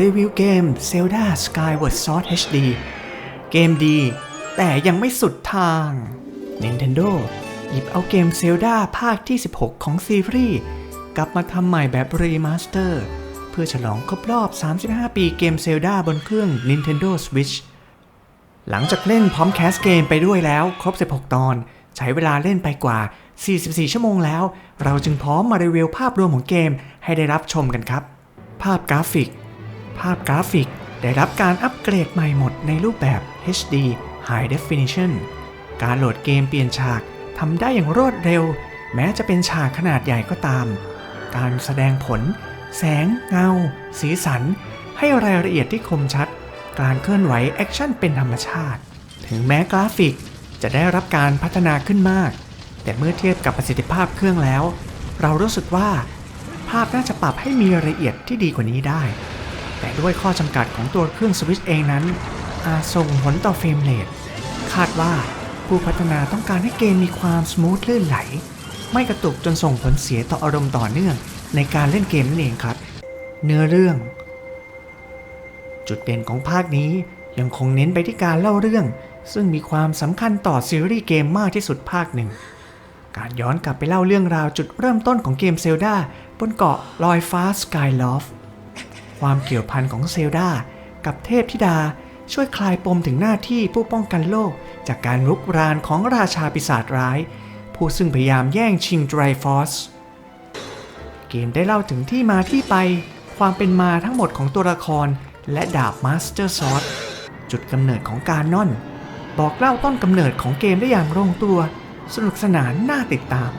รีวิวเกม Zelda Skyward Sword HD เกมดี แต่ยังไม่สุดทาง Nintendo หยิบเอาเกม Zelda ภาคที่ 16 ของซีรีส์กลับมาทำใหม่แบบรีมาสเตอร์เพื่อฉลองครบรอบ 35 ปีเกม Zelda บนเครื่อง Nintendo Switch หลังจากเล่นพร้อมแคสเกมไปด้วยแล้ว ครบ 16 ตอน ใช้เวลาเล่นไปกว่า 44 ชั่วโมงแล้ว เราจึงพร้อมมารีวิวภาพรวมของเกมให้ได้รับชมกันครับ ภาพกราฟิก ภาพกราฟิกได้รับการอัปเกรดใหม่หมดในรูปแบบ HD High Definition การโหลดเกมเปลี่ยนฉากทำได้อย่างรวดเร็ว แม้จะเป็นฉากขนาดใหญ่ก็ตาม การแสดงผล แสง เงา สีสัน ให้รายละเอียดที่คมชัด การเคลื่อนไหวแอคชั่นเป็นธรรมชาติ ถึงแม้กราฟิกจะได้รับการพัฒนาขึ้นมาก แต่เมื่อเทียบกับประสิทธิภาพเครื่องแล้ว เรารู้สึกว่า ภาพน่าจะปรับให้มีรายละเอียดที่ดีกว่านี้ได้ แต่ด้วยข้อจำกัดของตัวเครื่องสวิตช์เองนั้น อาจส่งผลต่อเฟรมเรทคาดว่าผู้พัฒนาต้องการให้เกมมีความสมูทลื่นไหล ไม่กระตุกจนส่งผลเสียต่ออารมณ์ต่อเนื่อง ในการเล่นเกมนั่นเองครับ เนื้อเรื่อง จุดเด่นของภาคนี้ยังคงเน้นไปที่การเล่าเรื่อง ซึ่งมีความสำคัญต่อซีรีส์เกมมากที่สุดภาคหนึ่งการย้อนกลับไปเล่าเรื่องราวจุดเริ่มต้นของเกมเซลดาบนเกาะลอยฟ้าสกายลอฟ ความเกี่ยวพันของเซลดากับเทพธิดาช่วยคลายปมถึงหน้าที่ผู้ป้องกันโลก จากการรุกรานของราชาปีศาจร้าย ผู้ซึ่งพยายามแย่งชิงไดรฟอสเกมได้เล่าถึงที่มาที่ไป ความเป็นมาทั้งหมดของตัวละคร และดาบมาสเตอร์ซอ d จุดกำเนิดของการนอน บอกเล่าต้นกำเนิดของเกมได้อย่างลงตัว สนุกสนานน่าติดตาม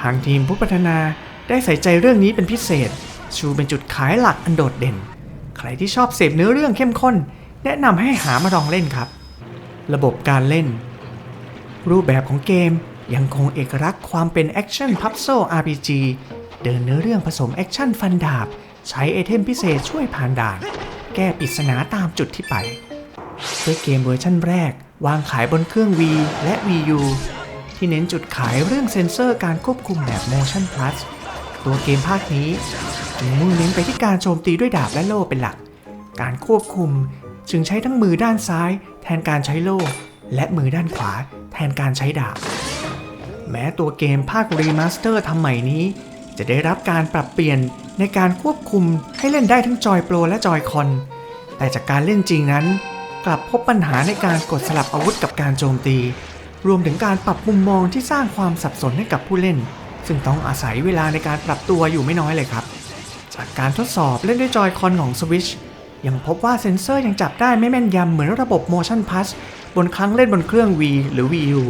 ทางทีมผู้พัฒนาได้ใส่ใจเรื่องนี้เป็นพิเศษ ชูเป็นจุดขายหลักอันโดดเด่น ใครที่ชอบเสพเนื้อเรื่องเข้มข้น แนะนำให้หามาลองเล่นครับ ระบบการเล่น รูปแบบของเกมยังคงเอกลักษณ์ความเป็นแอคชั่นพับโซ RPG เดินเนื้อเรื่องผสมแอคชั่นฟันดาบ ใช้ไอเทมพิเศษช่วยผ่านด่าน แก้ปริศนาตามจุดที่ไปด้วยเกมเวอร์ชั่นแรก วางขายบนเครื่อง V และ Wii U ที่เน้นจุดขายเรื่องเซ็นเซอร์การควบคุมแบบ Motion Plus ตัวเกมภาคนี้มุ่งเน้นไปที่การโจมตีด้วยดาบและโล่เป็นหลัก การควบคุมจึงใช้ทั้งมือด้านซ้าย แทนการใช้โล่ และมือด้านขวา แทนการใช้ดาบ แม้ตัวเกมภาครีมาสเตอร์ทำใหม่นี้ จะได้รับการปรับเปลี่ยนในการควบคุมให้เล่นได้ทั้งจอยโปรและจอยคอน แต่จากการเล่นจริงนั้น กลับพบปัญหาในการกดสลับอาวุธกับการโจมตี รวมถึงการปรับมุมมองที่สร้างความสับสนให้กับผู้เล่น ซึ่งต้องอาศัยเวลาในการปรับตัวอยู่ไม่น้อยเลยครับ จากการทดสอบเล่นด้วยจอยคอนของ Switch ยังพบว่าเซ็นเซอร์ยังจับได้ไม่แม่นยำเหมือนระบบ Motion Plus บนครั้งเล่นบนเครื่อง Wii หรือ Wii U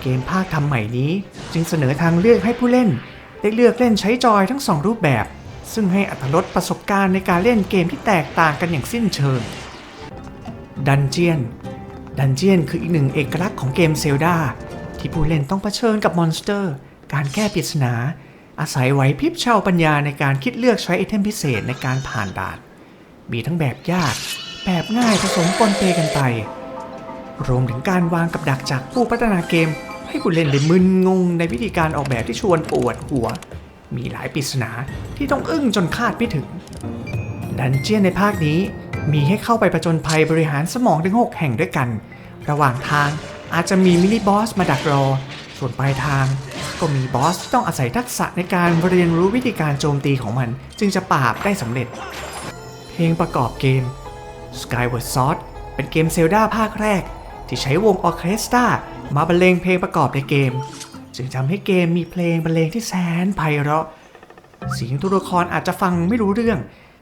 เกมภาคทำใหม่นี้จึงเสนอทางเลือกให้ผู้เล่น ได้เลือกเล่นใช้จอยทั้งสองรูปแบบ ซึ่งให้อัตรสประสบการณ์ในการเล่นเกมที่แตกต่างกันอย่างสิ้นเชิงดันเจียนดันเจียนคืออีกหนึ่งเอกลักษณ์ของเกมเซลดาที่ผู้เล่นต้องเผชิญกับมอนสเตอร์ การแก้ปริศนา อาศัยไหวพริบเช่าปัญญาในการคิดเลือกใช้ไอเทมพิเศษในการผ่านด่าน มีทั้งแบบยาก แบบง่ายผสมปนเปกันไป รวมถึงการวางกับดักจากผู้พัฒนาเกม ให้ผู้เล่นได้มึนงงในวิธีการออกแบบที่ชวนปวดหัว มีหลายปริศนาที่ต้องอึ้งจนคาดไม่ถึง ดันเจียนในภาคนี้มีให้เข้าไปประจนภัยบริหารสมองถึง6แห่งด้วยกัน ระหว่างทางอาจจะมีมินิบอสมาดักรอ ส่วนปลายทาง ก็มีบอสที่ต้องอาศัยทักษะในการเรียนรู้วิธีการโจมตีของมัน จึงจะปราบได้สำเร็จ เพลงประกอบเกม Skyward Sword เป็นเกมเซลดาภาคแรก ที่ใช้วงออเคสตรามาบรรเลงเพลงประกอบในเกม จึงทำให้เกมมีเพลงบรรเลงที่แสนไพเราะเสียงตัวละครอาจจะฟังไม่รู้เรื่อง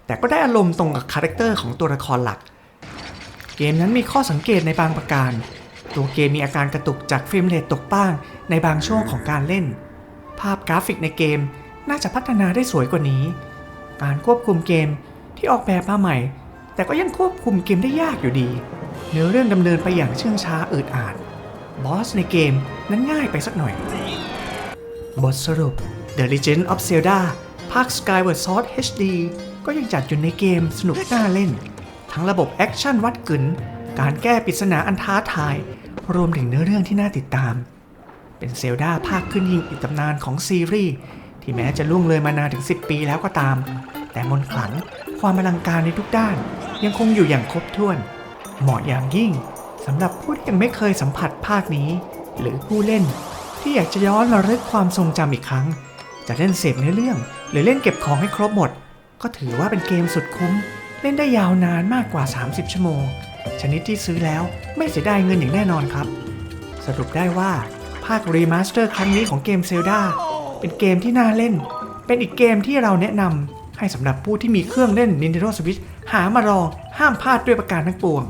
แต่ก็ได้อารมณ์ตรงกับคาแรคเตอร์ของตัวละครหลัก เกมนั้นมีข้อสังเกตในบางประการ ตัวเกมมีอาการกระตุกจากเฟรมเรทตกบ้างในบางช่วงของการเล่น ภาพกราฟิกในเกมน่าจะพัฒนาได้สวยกว่านี้ การควบคุมเกมที่ออกแบบมาใหม่ แต่ก็ยังควบคุมเกมได้ยากอยู่ดี เนื้อเรื่องดำเนินไปอย่างเชื่องช้าอืดอาด บอสในเกมนั้นง่ายไปสักหน่อย บทสรุป The Legend of Zelda ภาค Skyward Sword HD ก็ยังจัดอยู่ในเกมสนุกน่าเล่น ทั้งระบบแอคชั่นวัดกึนการแก้ปริศนาอันท้าทาย รวมถึงเนื้อเรื่องที่น่าติดตาม เป็นเซลดาภาคขึ้นยิงอีกตำนานของซีรีส์ที่แม้จะล่วงเลยมานานถึง 10 ปีแล้วก็ตาม แต่มนขลังความอลังการในทุกด้าน ยังคงอยู่อย่างครบถ้วน เหมาะอย่างยิ่งสำหรับผู้ที่ยังไม่เคยสัมผัสภาคนี้ หรือผู้เล่นที่อยากจะย้อนระลึกความทรงจำอีกครั้ง จะเล่นเสพเนื้อเรื่อง หรือเล่นเก็บของให้ครบหมด ก็ถือว่าเป็นเกมสุดคุ้ม เล่นได้ยาวนานมากกว่า 30 ชั่วโมง ชนิดที่ซื้อแล้วไม่เสียดายเงินอย่างแน่นอนครับ สรุปได้ว่าภาครีมาสเตอร์ครั้งนี้ของเกมเซลดาเป็นเกมที่น่าเล่น เป็นอีกเกมที่เราแนะนำให้สำหรับผู้ที่มีเครื่องเล่น Nintendo Switch หามาลองห้ามพลาดด้วยประการทั้งปวง